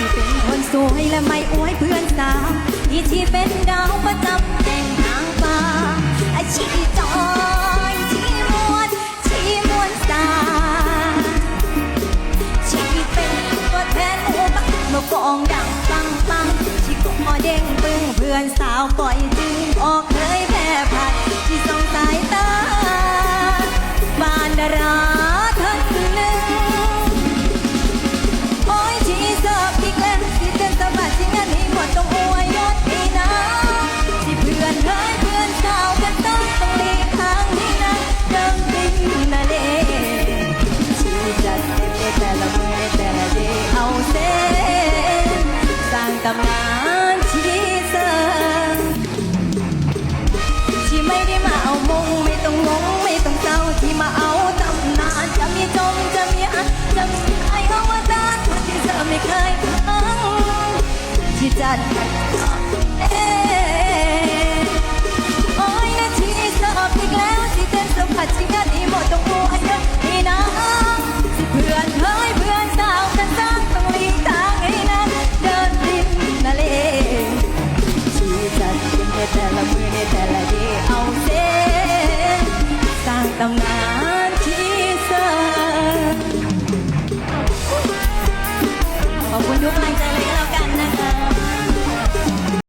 ที่เป็นคนสวยและไม่อวยเพื่อนสาวที่ที่เป็นดาวประจำแห่งทางฟ้าอาชีพจอยที่มวนที่มวนสาที่เป็นตัวแทนหมู่บ้านเมื่อกองดังปังปังที่กอเด้งปึ้งเพื่อนสาวปล่อยจื สร้างตำนาที่เสิร์ฟที่ไม่ได้มาเอามงไม่ต้องงงไม่ต้องเศร้าที่มาเอาตำนานจะมีจมจะมีอันจะมีใครเอาว่าด้านคนที่เธอไม่เคยฟังที่จัดเอ๊ แต่ละมือในแต่ละเดีเอาเส้นสร้างตำนานที่เสิร์ขอบคุณทุกกำลังใจ